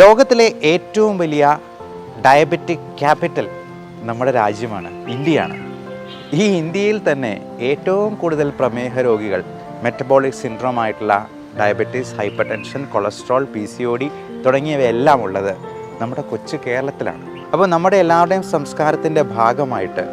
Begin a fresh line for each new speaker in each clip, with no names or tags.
ലോകത്തിലെ ഏറ്റവും വലിയ ഡയബറ്റിക് ക്യാപിറ്റൽ നമ്മുടെ രാജ്യമാണ് ഇന്ത്യയാണ്. ഈ ഇന്ത്യയിൽ തന്നെ ഏറ്റവും കൂടുതൽ പ്രമേഹ രോഗികൾ മെറ്റബോളിക് സിൻഡ്രോം ആയിട്ടുള്ള diabetes hypertension cholesterol P C O D തുടങ്ങിയവയെല്ലാം ഉള്ളത് നമ്മുടെ കൊച്ചു കേരളത്തിലാണ്. അപ്പോൾ നമ്മുടെ എല്ലാവരുടെയും സംസ്കാരത്തിന്റെ ഭാഗമായിട്ട്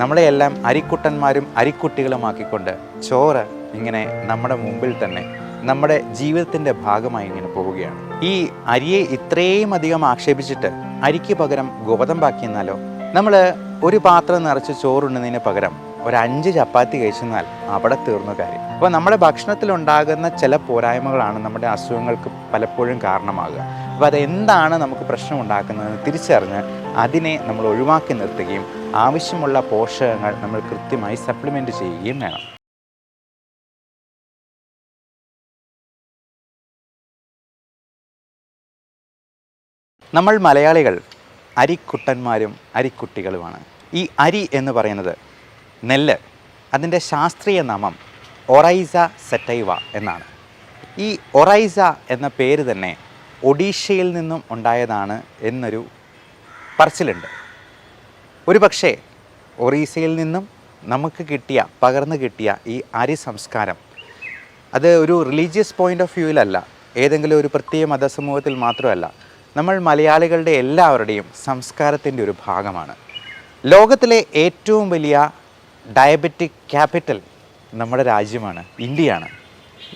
നമ്മളെയെല്ലാം അരിക്കുട്ടന്മാരും അരിക്കുട്ടികളുമാക്കിക്കൊണ്ട് ചോറ് ഇങ്ങനെ നമ്മുടെ മുമ്പിൽ തന്നെ നമ്മുടെ ജീവിതത്തിന്റെ ഭാഗമായി ഇങ്ങനെ പോവുകയാണ്. ഈ അരിയെ ഇത്രയും അധികം ആക്ഷേപിച്ചിട്ട് അരിക്ക് പകരം ഗോതമ്പാക്കി എന്നാലോ നമ്മൾ ഒരു പാത്രം നിറച്ച് ചോറുണ്ണുന്നതിന് പകരം ഒരു അഞ്ച് ചപ്പാത്തി കഴിച്ചെന്നാൽ അവിടെ തീർന്നു കാര്യം. അപ്പോൾ നമ്മുടെ ഭക്ഷണത്തിലുണ്ടാകുന്ന ചില പോരായ്മകളാണ് നമ്മുടെ അസുഖങ്ങൾക്ക് പലപ്പോഴും കാരണമാകുക. അപ്പോൾ അതെന്താണ് നമുക്ക് പ്രശ്നം ഉണ്ടാക്കുന്നതെന്ന് തിരിച്ചറിഞ്ഞ് അതിനെ നമ്മൾ ഒഴിവാക്കി നിർത്തുകയും ആവശ്യമുള്ള പോഷകങ്ങൾ നമ്മൾ കൃത്യമായി സപ്ലിമെന്റ് ചെയ്യുകയും വേണം. നമ്മൾ മലയാളികൾ അരിക്കുട്ടന്മാരും അരിക്കുട്ടികളുമാണ്. ഈ അരി എന്ന് പറയുന്നത് നെല്ല് അതിന്റെ ശാസ്ത്രീയ നാമം ഒറൈസ സെറ്റൈവ എന്നാണ്. ഈ ഒറൈസ എന്ന പേര് തന്നെ ഒഡീഷയിൽ നിന്നും ഉണ്ടായതാണ് എന്നൊരു പറച്ചിലുണ്ട്. ഒരു പക്ഷേ ഒറീസയിൽ നിന്നും നമുക്ക് കിട്ടിയ പകർന്നു കിട്ടിയ ഈ അരി സംസ്കാരം അത് ഒരു റിലീജിയസ് പോയിന്റ് ഓഫ് വ്യൂവിലല്ല. ഏതെങ്കിലും ഒരു പ്രത്യേക മതസമൂഹത്തിൽ മാത്രമല്ല. നമ്മൾ മലയാളികളുടെ എല്ലാവരുടെയും സംസ്കാരത്തിന്റെ ഒരു ഭാഗമാണ്. ലോകത്തിലെ ഏറ്റവും വലിയ ഡയബറ്റിക് ക്യാപിറ്റൽ നമ്മുടെ രാജ്യമാണ് ഇന്ത്യയാണ്.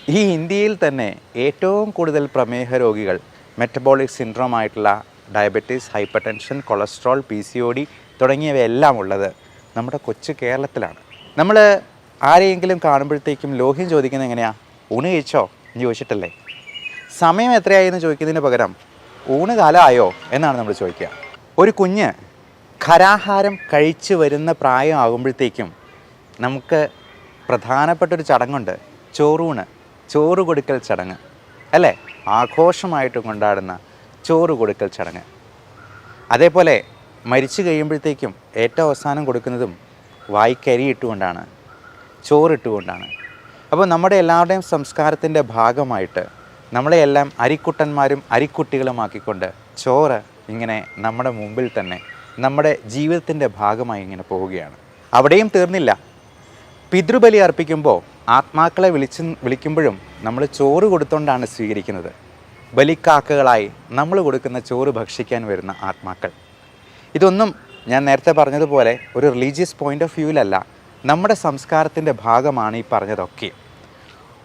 ഈ ഇന്ത്യയിൽ തന്നെ ഏറ്റവും കൂടുതൽ പ്രമേഹ രോഗികൾ മെറ്റബോളിക് സിൻഡ്രോം ആയിട്ടുള്ള diabetes hypertension cholesterol P C O D തുടങ്ങിയവയെല്ലാം ഉള്ളത് നമ്മുടെ കൊച്ചു കേരളത്തിലാണ്. നമ്മൾ ആരെയെങ്കിലും കാണുമ്പോഴത്തേക്കും ലോഹ്യം ചോദിക്കുന്നത് എങ്ങനെയാണ് ഊണ് കഴിച്ചോ? എന്ന് ചോദിച്ചിട്ടല്ലേ. സമയം എത്രയായി എന്ന് ചോദിക്കുന്നതിന് പകരം ഊണ് കാലമായോ എന്നാണ് നമ്മൾ ചോദിക്കുക. ഒരു കുഞ്ഞ് ഖരാഹാരം കഴിച്ചു വരുന്ന പ്രായമാകുമ്പോഴത്തേക്കും നമുക്ക് പ്രധാനപ്പെട്ട ഒരു ചടങ്ങുണ്ട്. ചോറൂണ് ചോറ് കൊടുക്കൽ ചടങ്ങ്. അല്ലേ? ആഘോഷമായിട്ട് കൊണ്ടാടുന്ന ചോറ് കൊടുക്കൽ ചടങ്ങ്. അതേപോലെ മരിച്ചു കഴിയുമ്പോഴത്തേക്കും ഏറ്റവും അവസാനം കൊടുക്കുന്നതും വായിക്കരി ഇട്ടുകൊണ്ടാണ് ചോറിട്ടുകൊണ്ടാണ്. അപ്പോൾ നമ്മുടെ എല്ലാവരുടെയും സംസ്കാരത്തിന്റെ ഭാഗമായിട്ട് നമ്മളെയെല്ലാം അരിക്കുട്ടന്മാരും അരിക്കുട്ടികളുമാക്കിക്കൊണ്ട് ചോറ് ഇങ്ങനെ നമ്മുടെ മുമ്പിൽ തന്നെ നമ്മുടെ ജീവിതത്തിന്റെ ഭാഗമായി ഇങ്ങനെ പോവുകയാണ്. അവിടെയും തീർന്നില്ല. പിതൃബലി അർപ്പിക്കുമ്പോൾ ആത്മാക്കളെ വിളിച്ച് വിളിക്കുമ്പോഴും നമ്മൾ ചോറ് കൊടുത്തുകൊണ്ടാണ് സ്വീകരിക്കുന്നത്. ബലിക്കാക്കകളായി നമ്മൾ കൊടുക്കുന്ന ചോറ് ഭക്ഷിക്കാൻ വരുന്ന ആത്മാക്കൾ. ഇതൊന്നും ഞാൻ നേരത്തെ പറഞ്ഞതുപോലെ ഒരു റിലീജിയസ് പോയിന്റ് ഓഫ് വ്യൂവിലല്ല നമ്മുടെ സംസ്കാരത്തിന്റെ ഭാഗമാണ് ഈ പറഞ്ഞതൊക്കെ.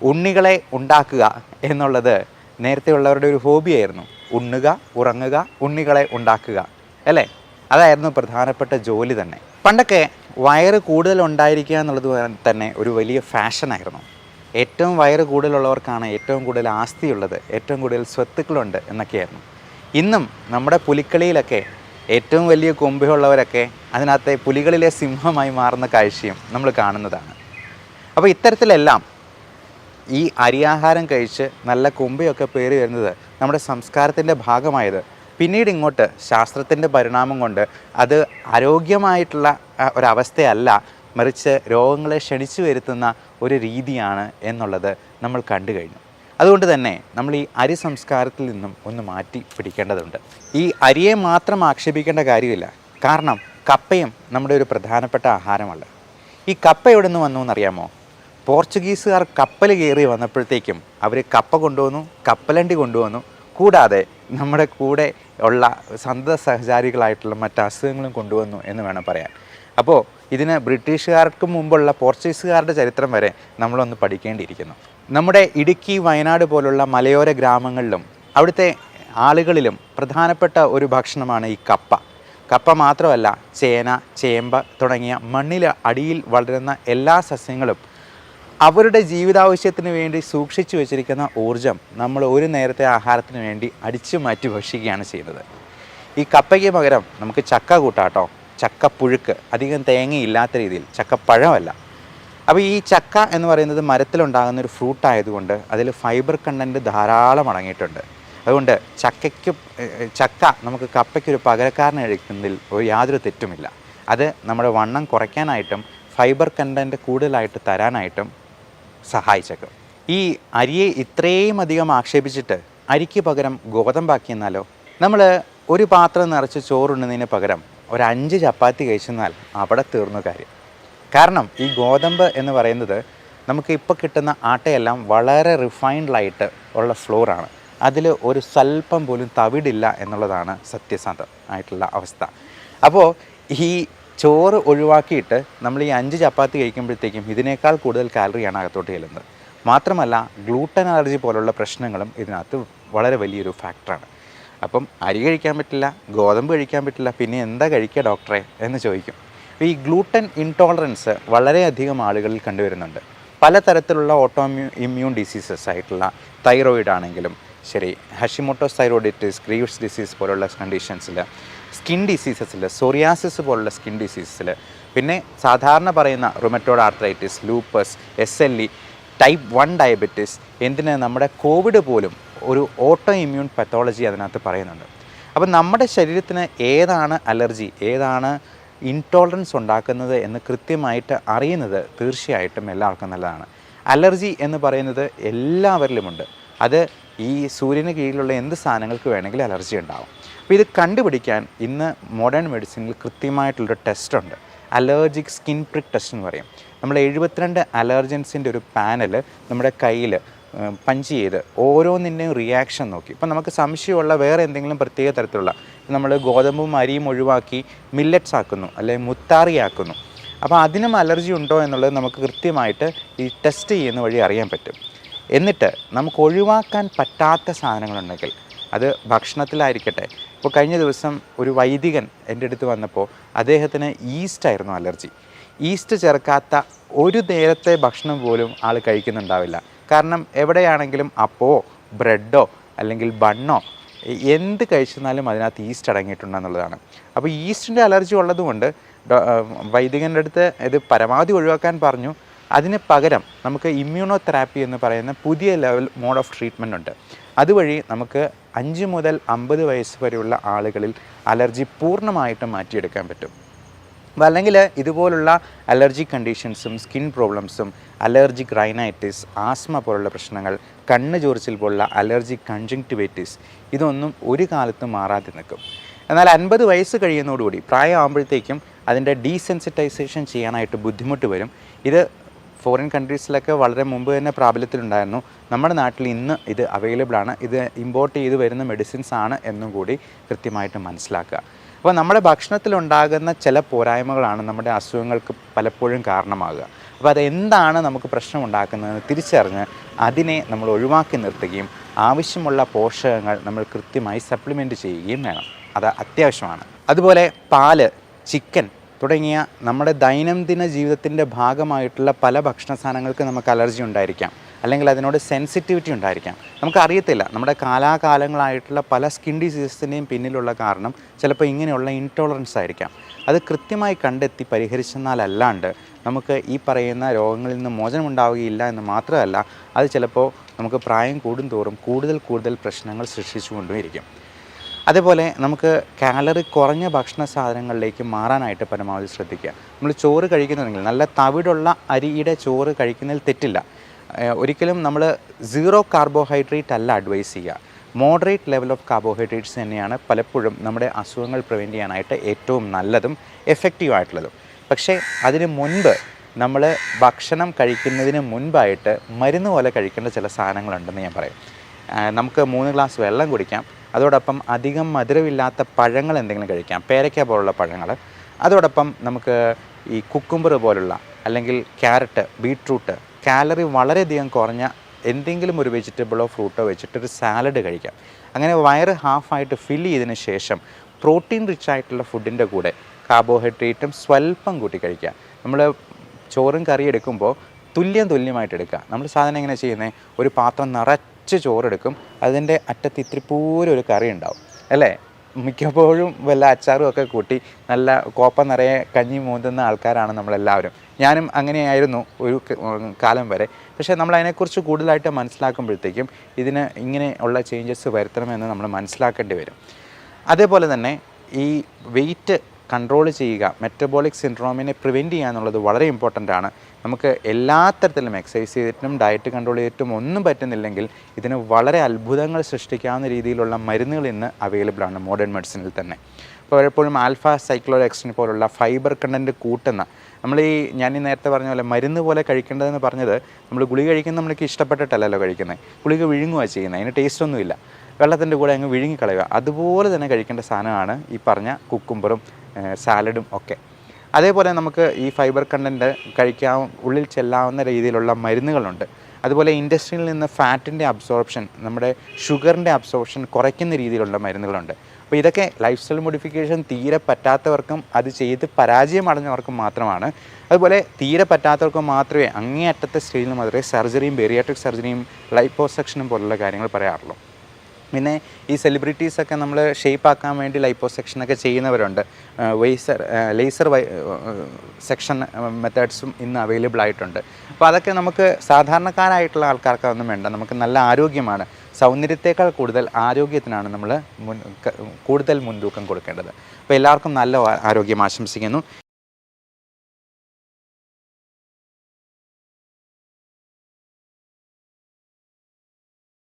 ഉണ്ണികളെ ഉണ്ടാക്കുക എന്നുള്ളത് നേരത്തെ ഉള്ളവരുടെ ഒരു ഹോബിയായിരുന്നു ഉണ്ണുക ഉറങ്ങുക ഉണ്ണികളെ ഉണ്ടാക്കുക അല്ലേ? അതായിരുന്നു പ്രധാനപ്പെട്ട ജോലി തന്നെ. പണ്ടൊക്കെ വയറ് കൂടുതൽ ഉണ്ടായിരിക്കുക എന്നുള്ളത് തന്നെ ഒരു വലിയ ഫാഷനായിരുന്നു ഏറ്റവും വയറ് കൂടുതലുള്ളവർക്കാണ് ഏറ്റവും കൂടുതൽ ആസ്തിയുള്ളത് ഏറ്റവും കൂടുതൽ സ്വത്തുക്കളുണ്ട് എന്നൊക്കെയായിരുന്നു. ഇന്നും നമ്മുടെ പുലിക്കളിയിലൊക്കെ ഏറ്റവും വലിയ കൊമ്പുള്ളവരൊക്കെ അതിനകത്തെ പുലികളിലെ സിംഹമായി മാറുന്ന കാഴ്ചയും നമ്മൾ കാണുന്നതാണ്. അപ്പോൾ ഇത്തരത്തിലെല്ലാം ഈ അരിയാഹാരം കഴിച്ച് നല്ല കൊമ്പയൊക്കെ പേര് വരുന്നത് നമ്മുടെ സംസ്കാരത്തിന്റെ ഭാഗമായത്. പിന്നീട് ഇങ്ങോട്ട് ശാസ്ത്രത്തിന്റെ പരിണാമം കൊണ്ട് അത് ആരോഗ്യമായിട്ടുള്ള ഒരവസ്ഥയല്ല മറിച്ച് രോഗങ്ങളെ ക്ഷണിച്ചു വരുത്തുന്ന ഒരു രീതിയാണ് എന്നുള്ളത് നമ്മൾ കണ്ടു കഴിഞ്ഞു. അതുകൊണ്ട് തന്നെ നമ്മൾ ഈ അരി സംസ്കാരത്തിൽ നിന്നും ഒന്ന് മാറ്റി പിടിക്കേണ്ടതുണ്ട്. ഈ അരിയെ മാത്രം ആക്ഷേപിക്കേണ്ട കാര്യമില്ല. കാരണം കപ്പയും നമ്മുടെ ഒരു പ്രധാനപ്പെട്ട ആഹാരമല്ല. ഈ കപ്പ എവിടെ നിന്ന് വന്നു എന്നറിയാമോ? പോർച്ചുഗീസുകാർ കപ്പൽ കയറി വന്നപ്പോഴത്തേക്കും അവർ കപ്പ കൊണ്ടുവന്നു കപ്പലണ്ടി കൊണ്ടുവന്നു. കൂടാതെ നമ്മുടെ കൂടെ ഉള്ള സന്ത സഹചാരികളായിട്ടുള്ള മറ്റ് അസുഖങ്ങളും കൊണ്ടുവന്നു എന്ന് വേണം പറയാൻ. അപ്പോൾ ഇതിന് ബ്രിട്ടീഷുകാർക്ക് മുമ്പുള്ള പോർച്ചുഗീസുകാരുടെ ചരിത്രം വരെ നമ്മളൊന്ന് പഠിക്കേണ്ടിയിരിക്കുന്നു. നമ്മുടെ ഇടുക്കി വയനാട് പോലുള്ള മലയോര ഗ്രാമങ്ങളിലും അവിടുത്തെ ആളുകളിലും പ്രധാനപ്പെട്ട ഒരു ഭക്ഷണമാണ് ഈ കപ്പ. കപ്പ മാത്രമല്ല ചേന ചേമ്പ് തുടങ്ങിയ മണ്ണിൽ അടിയിൽ വളരുന്ന എല്ലാ സസ്യങ്ങളും അവരുടെ ജീവിതാവശ്യത്തിന് വേണ്ടി സൂക്ഷിച്ചു വെച്ചിരിക്കുന്ന ഊർജം നമ്മൾ ഒരു നേരത്തെ ആഹാരത്തിന് വേണ്ടി അടിച്ചു മാറ്റി ഭക്ഷിക്കുകയാണ് ചെയ്യുന്നത്. ഈ കപ്പയ്ക്ക് പകരം നമുക്ക് ചക്ക കൂട്ടാട്ടോ. ചക്കപ്പുഴുക്ക് അധികം തേങ്ങയില്ലാത്ത രീതിയിൽ. ചക്കപ്പഴമല്ല അപ്പോൾ ഈ ചക്ക എന്ന് പറയുന്നത് മരത്തിലുണ്ടാകുന്ന ഒരു ഫ്രൂട്ട് ആയതുകൊണ്ട് അതിൽ ഫൈബർ കണ്ടന്റ് ധാരാളം അടങ്ങിയിട്ടുണ്ട്. അതുകൊണ്ട് ചക്കയ്ക്ക് ചക്ക നമുക്ക് കപ്പയ്ക്കൊരു പകരക്കാരനെ ഒരു യാതൊരു തെറ്റുമില്ല. അത് നമ്മുടെ വണ്ണം കുറയ്ക്കാനായിട്ടും ഫൈബർ കണ്ടന്റ് കൂടുതലായിട്ട് തരാനായിട്ടും സഹായിച്ചേക്കും. ഈ അരിയെ ഇത്രയും അധികം ആക്ഷേപിച്ചിട്ട് അരിക്ക് പകരം ഗോതമ്പാക്കി എന്നാലോ? നമ്മൾ ഒരു പാത്രം നിറച്ച് ചോറുണ്ണുന്നതിന് പകരം ഒരു അഞ്ച് ചപ്പാത്തി കഴിച്ചെന്നാൽ അവിടെ തീർന്നു കാര്യം. കാരണം ഈ ഗോതമ്പ് എന്ന് പറയുന്നത് നമുക്ക് ഇപ്പോൾ കിട്ടുന്ന ആട്ടയെല്ലാം വളരെ റിഫൈൻഡായിട്ട് ഉള്ള ഫ്ലോറാണ് അതിൽ ഒരു സ്വല്പം പോലും തവിടില്ല എന്നുള്ളതാണ് സത്യസന്ധമായിട്ടുള്ള അവസ്ഥ. അപ്പോൾ ഈ ചോറ് ഒഴിവാക്കിയിട്ട് നമ്മൾ ഈ അഞ്ച് ചപ്പാത്തി കഴിക്കുമ്പോഴത്തേക്കും ഇതിനേക്കാൾ കൂടുതൽ കാലറിയാണ് അകത്തോട്ട് ചെല്ലുന്നത്. മാത്രമല്ല ഗ്ലൂട്ടൻ അലർജി പോലുള്ള പ്രശ്നങ്ങളും ഇതിനകത്ത് വളരെ വലിയൊരു ഫാക്ടറാണ്. അപ്പം അരി കഴിക്കാൻ പറ്റില്ല ഗോതമ്പ് കഴിക്കാൻ പറ്റില്ല പിന്നെ എന്താ കഴിക്കുക ഡോക്ടറെ എന്ന് ചോദിക്കും. ഈ ഗ്ലൂട്ടൻ ഇൻടോളറൻസ് വളരെയധികം ആളുകളിൽ കണ്ടുവരുന്നുണ്ട്. പലതരത്തിലുള്ള ഓട്ടോ ഇമ്മ്യൂൺ ഡിസീസസ് ആയിട്ടുള്ള തൈറോയിഡ് ആണെങ്കിലും ശരി ഹഷിമോട്ടോസ് തൈറോയിഡിറ്റിസ് ഗ്രീവ്സ് ഡിസീസ് പോലുള്ള കണ്ടീഷൻസിൽ സ്കിൻ ഡിസീസസിൽ സോറിയാസിസ് പോലുള്ള സ്കിൻ ഡിസീസസിൽ പിന്നെ സാധാരണ പറയുന്ന rheumatoid arthritis lupus S L E type one diabetes എന്തിന് നമ്മുടെ കോവിഡ് പോലും ഒരു ഓട്ടോ ഇമ്മ്യൂൺ പത്തോളജി അതിനകത്ത് പറയുന്നുണ്ട്. അപ്പം നമ്മുടെ ശരീരത്തിന് ഏതാണ് അലർജി ഏതാണ് ഇൻടോളറൻസ് ഉണ്ടാക്കുന്നത് എന്ന് കൃത്യമായിട്ട് അറിയുന്നത് തീർച്ചയായിട്ടും എല്ലാവർക്കും നല്ലതാണ്. അലർജി എന്ന് പറയുന്നത് എല്ലാവരിലുമുണ്ട്. അത് ഈ സൂര്യന് കീഴിലുള്ള എന്ത് സാധനങ്ങൾക്ക് വേണമെങ്കിലും അലർജി ഉണ്ടാവും. അപ്പോൾ ഇത് കണ്ടുപിടിക്കാൻ ഇന്ന് മോഡേൺ മെഡിസിനിൽ കൃത്യമായിട്ടുള്ളൊരു ടെസ്റ്റ് ഉണ്ട്. അലർജിക് സ്കിൻ പ്രിക് ടെസ്റ്റ് എന്ന് പറയും. നമ്മൾ എഴുപത്തിരണ്ട് അലർജൻസിന്റെ ഒരു പാനൽ നമ്മുടെ കയ്യിൽ പഞ്ച് ചെയ്ത് ഓരോന്നിന്റെയും റിയാക്ഷൻ നോക്കി. ഇപ്പം നമുക്ക് സംശയമുള്ള വേറെ എന്തെങ്കിലും പ്രത്യേക തരത്തിലുള്ള നമ്മൾ ഗോതമ്പും അരിയും ഒഴിവാക്കി മില്ലറ്റ്സ് ആക്കുന്നു അല്ലെങ്കിൽ മുത്താറിയാക്കുന്നു അപ്പോൾ അതിനും അലർജി ഉണ്ടോ എന്നുള്ളത് നമുക്ക് കൃത്യമായിട്ട് ഈ ടെസ്റ്റ് ചെയ്യുന്ന വഴി അറിയാൻ പറ്റും. എന്നിട്ട് നമുക്ക് ഒഴിവാക്കാൻ പറ്റാത്ത സാധനങ്ങളുണ്ടെങ്കിൽ അത് ഭക്ഷണത്തിലായിരിക്കട്ടെ ഇപ്പോൾ കഴിഞ്ഞ ദിവസം ഒരു വൈദികൻ എന്റെ അടുത്ത് വന്നപ്പോൾ അദ്ദേഹത്തിന് ഈസ്റ്റ് ആയിരുന്നു അലർജി ഈസ്റ്റ് ചേർക്കാത്ത ഒരു നേരത്തെ ഭക്ഷണം പോലും ആൾ കഴിക്കുന്നുണ്ടാവില്ല. കാരണം എവിടെയാണെങ്കിലും അപ്പോ ബ്രെഡോ അല്ലെങ്കിൽ ബണ്ണോ എന്ത് കഴിച്ചെന്നാലും അതിനകത്ത് ഈസ്റ്റ് അടങ്ങിയിട്ടുണ്ടെന്നുള്ളതാണ്. അപ്പോൾ ഈസ്റ്റിന്റെ അലർജി ഉള്ളതുകൊണ്ട് വൈദികന്റെ അടുത്ത് ഇത് പരമാവധി ഒഴിവാക്കാൻ പറഞ്ഞു. അതിന് പകരം നമുക്ക് ഇമ്മ്യൂണോ തെറാപ്പി എന്ന് പറയുന്ന പുതിയ ലെവൽ മോഡ് ഓഫ് ട്രീറ്റ്മെന്റ് ഉണ്ട്. അതുവഴി നമുക്ക് അഞ്ച് മുതൽ അമ്പത് വയസ്സ് വരെയുള്ള ആളുകളിൽ അലർജി പൂർണമായിട്ടും മാറ്റിയെടുക്കാൻ പറ്റും. അല്ലെങ്കിൽ ഇതുപോലുള്ള അലർജി കണ്ടീഷൻസും സ്കിൻ പ്രോബ്ലംസും അലർജിക് റൈനൈറ്റിസ് ആസ്മ പോലുള്ള പ്രശ്നങ്ങൾ കണ്ണ് ചോറിച്ചിൽ പോലുള്ള അലർജിക് കൺജങ്ക്ടിവൈറ്റിസ് ഇതൊന്നും ഒരു കാലത്തും മാറാതെ നിൽക്കും. എന്നാൽ അൻപത് വയസ്സ് കഴിയുന്നതോടുകൂടി പ്രായമാകുമ്പോഴത്തേക്കും അതിന്റെ ഡീസെൻസിറ്റൈസേഷൻ ചെയ്യാനായിട്ട് ബുദ്ധിമുട്ട് വരും. ഇത് ഫോറിൻ കൺട്രീസിലൊക്കെ വളരെ മുമ്പ് തന്നെ പ്രാബല്യത്തിലുണ്ടായിരുന്നു. നമ്മുടെ നാട്ടിൽ ഇന്ന് ഇത് അവൈലബിൾ ആണ്. ഇത് ഇമ്പോർട്ട് ചെയ്ത് വരുന്ന മെഡിസിൻസ് ആണ് എന്നും കൂടി കൃത്യമായിട്ട് മനസ്സിലാക്കുക. അപ്പോൾ നമ്മുടെ ഭക്ഷണത്തിലുണ്ടാകുന്ന ചില പോരായ്മകളാണ് നമ്മുടെ അസുഖങ്ങൾക്ക് പലപ്പോഴും കാരണമാകുക. അപ്പോൾ അതെന്താണ് നമുക്ക് പ്രശ്നം ഉണ്ടാക്കുന്നതെന്ന് തിരിച്ചറിഞ്ഞ് അതിനെ നമ്മൾ ഒഴിവാക്കി നിർത്തുകയും ആവശ്യമുള്ള പോഷകങ്ങൾ നമ്മൾ കൃത്യമായി സപ്ലിമെന്റ് ചെയ്യുകയും വേണം. അത് അത്യാവശ്യമാണ്. അതുപോലെ പാൽ ചിക്കൻ തുടങ്ങിയ നമ്മുടെ ദൈനംദിന ജീവിതത്തിന്റെ ഭാഗമായിട്ടുള്ള പല ഭക്ഷണ സാധനങ്ങൾക്ക് നമുക്ക് അലർജി ഉണ്ടായിരിക്കാം. അല്ലെങ്കിൽ അതിനോട് സെൻസിറ്റിവിറ്റി ഉണ്ടായിരിക്കാം. നമുക്കറിയത്തില്ല നമ്മുടെ കാലാകാലങ്ങളായിട്ടുള്ള പല സ്കിൻ ഡിസീസസിന്റെയും പിന്നിലുള്ള കാരണം ചിലപ്പോൾ ഇങ്ങനെയുള്ള ഇൻടോളറൻസ് ആയിരിക്കാം. അത് കൃത്യമായി കണ്ടെത്തി പരിഹരിച്ചെന്നാലല്ലാണ്ട് നമുക്ക് ഈ പറയുന്ന രോഗങ്ങളിൽ നിന്ന് മോചനം ഉണ്ടാവുകയില്ല എന്ന് മാത്രമല്ല അത് ചിലപ്പോൾ നമുക്ക് പ്രായം കൂടുന്തോറും കൂടുതൽ കൂടുതൽ പ്രശ്നങ്ങൾ സൃഷ്ടിച്ചുകൊണ്ടുമിരിക്കും അതേപോലെ നമുക്ക് കാലറി കുറഞ്ഞ ഭക്ഷണ സാധനങ്ങളിലേക്ക് മാറാനായിട്ട് പരമാവധി ശ്രദ്ധിക്കുക. നമ്മൾ ചോറ് കഴിക്കുന്നുണ്ടെങ്കിൽ നല്ല തവിടുള്ള അരിയുടെ ചോറ് കഴിക്കുന്നതിൽ തെറ്റില്ല. ഒരിക്കലും നമ്മൾ സീറോ കാർബോഹൈഡ്രേറ്റ് അല്ല അഡ്വൈസ് ചെയ്യുക. മോഡറേറ്റ് ലെവൽ ഓഫ് കാർബോഹൈഡ്രേറ്റ്സ് തന്നെയാണ് പലപ്പോഴും നമ്മുടെ അസുഖങ്ങൾ പ്രിവെന്റ് ചെയ്യാനായിട്ട് ഏറ്റവും നല്ലതും എഫക്റ്റീവ് ആയിട്ടുള്ളതും. പക്ഷേ അതിന് മുൻപ് നമ്മൾ ഭക്ഷണം കഴിക്കുന്നതിന് മുൻപായിട്ട് മരുന്ന് പോലെ കഴിക്കേണ്ട ചില സാധനങ്ങളുണ്ടെന്ന് ഞാൻ പറയും. നമുക്ക് മൂന്ന് ഗ്ലാസ് വെള്ളം കുടിക്കാം. അതോടൊപ്പം അധികം മധുരമില്ലാത്ത പഴങ്ങൾ എന്തെങ്കിലും കഴിക്കാം. പേരയ്ക്ക പോലുള്ള പഴങ്ങൾ. അതോടൊപ്പം നമുക്ക് ഈ കുക്കുംബർ പോലുള്ള അല്ലെങ്കിൽ ക്യാരറ്റ് ബീട്രൂട്ട് കാലറി വളരെയധികം കുറഞ്ഞ എന്തെങ്കിലും ഒരു വെജിറ്റബിളോ ഫ്രൂട്ടോ വെച്ചിട്ട് ഒരു സാലഡ് കഴിക്കാം. അങ്ങനെ വയറ് ഹാഫായിട്ട് ഫില്ല് ചെയ്തതിന് ശേഷം പ്രോട്ടീൻ റിച്ച് ആയിട്ടുള്ള ഫുഡിന്റെ കൂടെ കാർബോഹൈഡ്രേറ്റും സ്വല്പം കൂട്ടി കഴിക്കുക. നമ്മൾ ചോറും കറി എടുക്കുമ്പോൾ തുല്യം തുല്യമായിട്ട് എടുക്കുക. നമ്മൾ സാധനം എങ്ങനെ ചെയ്യുന്നത് ഒരു പാത്രം നിറച്ച് ചോറെടുക്കും. അതിന്റെ അറ്റത്ത് ഇത്തിരി പൂരം ഒരു കറി ഉണ്ടാവും. അല്ലേ? മിക്കപ്പോഴും വല്ല അച്ചാറും ഒക്കെ കൂട്ടി നല്ല കോപ്പ നിറയെ കഞ്ഞി മൂന്നുന്ന ആൾക്കാരാണ് നമ്മളെല്ലാവരും. ഞാനും അങ്ങനെയായിരുന്നു ഒരു കാലം വരെ. പക്ഷേ നമ്മൾ അതിനെക്കുറിച്ച് കൂടുതലായിട്ട് മനസ്സിലാക്കുമ്പോഴത്തേക്കും ഇതിന് ഇങ്ങനെ ഉള്ള ചേഞ്ചസ് വരുത്തണമെന്ന് നമ്മൾ മനസ്സിലാക്കേണ്ടി വരും. അതേപോലെ തന്നെ ഈ വെയിറ്റ് കൺട്രോൾ ചെയ്യുക. മെറ്റബോളിക് സിൻഡ്രോമിനെ പ്രിവെന്റ് ചെയ്യുക എന്നുള്ളത് വളരെ ഇമ്പോർട്ടന്റ് ആണ്. നമുക്ക് എല്ലാ തരത്തിലും എക്സസൈസ് ചെയ്തിട്ടും ഡയറ്റ് കൺട്രോൾ ചെയ്തിട്ടും ഒന്നും പറ്റുന്നില്ലെങ്കിൽ ഇതിന് വളരെ അത്ഭുതങ്ങൾ സൃഷ്ടിക്കാവുന്ന രീതിയിലുള്ള മരുന്നുകൾ ഇന്ന് അവൈലബിൾ ആണ് മോഡേൺ മെഡിസിനിൽ തന്നെ. ഇപ്പോൾ പലപ്പോഴും ആൽഫ സൈക്ലോഡെക്സിൻ പോലുള്ള ഫൈബർ കണ്ടന്റ് കൂട്ടുന്ന നമ്മൾ ഈ ഞാൻ ഈ നേരത്തെ പറഞ്ഞ പോലെ മരുന്ന് പോലെ കഴിക്കേണ്ടതെന്ന് പറഞ്ഞത് നമ്മൾ ഗുളിക കഴിക്കുന്നത് നമ്മൾക്ക് ഇഷ്ടപ്പെട്ടിട്ടല്ലല്ലോ കഴിക്കുന്നത് ഗുളിക വിഴുങ്ങുക ചെയ്യുന്നത് അതിന് ടേസ്റ്റ് ഒന്നുമില്ല. വെള്ളത്തിന്റെ കൂടെ അങ്ങ് വിഴുങ്ങിക്കളയുക. അതുപോലെ തന്നെ കഴിക്കേണ്ട സാധനമാണ് ഈ പറഞ്ഞ കുക്കുംബറും സാലഡും ഒക്കെ. അതേപോലെ നമുക്ക് ഈ ഫൈബർ കണ്ടന്റ് കഴിക്കാൻ ഉള്ളിൽ ചെല്ലാവുന്ന രീതിയിലുള്ള മരുന്നുകളുണ്ട്. അതുപോലെ ഇൻഡസ്ട്രിയിൽ നിന്ന് ഫാറ്റിന്റെ അബ്സോർപ്ഷൻ നമ്മുടെ ഷുഗറിന്റെ അബ്സോർപ്ഷൻ കുറയ്ക്കുന്ന രീതിയിലുള്ള മരുന്നുകളുണ്ട്. അപ്പോൾ ഇതൊക്കെ ലൈഫ് സ്റ്റൈൽ മോഡിഫിക്കേഷൻ തീരെ പറ്റാത്തവർക്കും അത് ചെയ്ത് പരാജയം അടഞ്ഞവർക്കും മാത്രമാണ്. അതുപോലെ തീരെ പറ്റാത്തവർക്ക് മാത്രമേ അങ്ങേയറ്റത്തെ സ്റ്റേജിൽ മാത്രമേ സർജറിയും ബെറിയാട്രിക് സർജറിയും ലൈപ്പോസെക്ഷനും പോലുള്ള കാര്യങ്ങൾ പറയാറുള്ളൂ. പിന്നെ ഈ സെലിബ്രിറ്റീസൊക്കെ നമ്മൾ ഷേപ്പ് ആക്കാൻ വേണ്ടി ലൈപ്പോസെക്ഷനൊക്കെ ചെയ്യുന്നവരുണ്ട്. വെയ്സർ ലേസർ സെക്ഷൻ മെത്തേഡ്സും ഇന്ന് അവൈലബിൾ ആയിട്ടുണ്ട്. അപ്പോൾ അതൊക്കെ നമുക്ക് സാധാരണക്കാരായിട്ടുള്ള ആൾക്കാർക്കൊന്നും വേണ്ട. നമുക്ക് നല്ല ആരോഗ്യമാണ്. സൗന്ദര്യത്തേക്കാൾ കൂടുതൽ ആരോഗ്യത്തിനാണ് നമ്മൾ മുൻ കൂടുതൽ മുൻതൂക്കം കൊടുക്കേണ്ടത്. അപ്പോൾ എല്ലാവർക്കും നല്ല ആരോഗ്യം ആശംസിക്കുന്നു.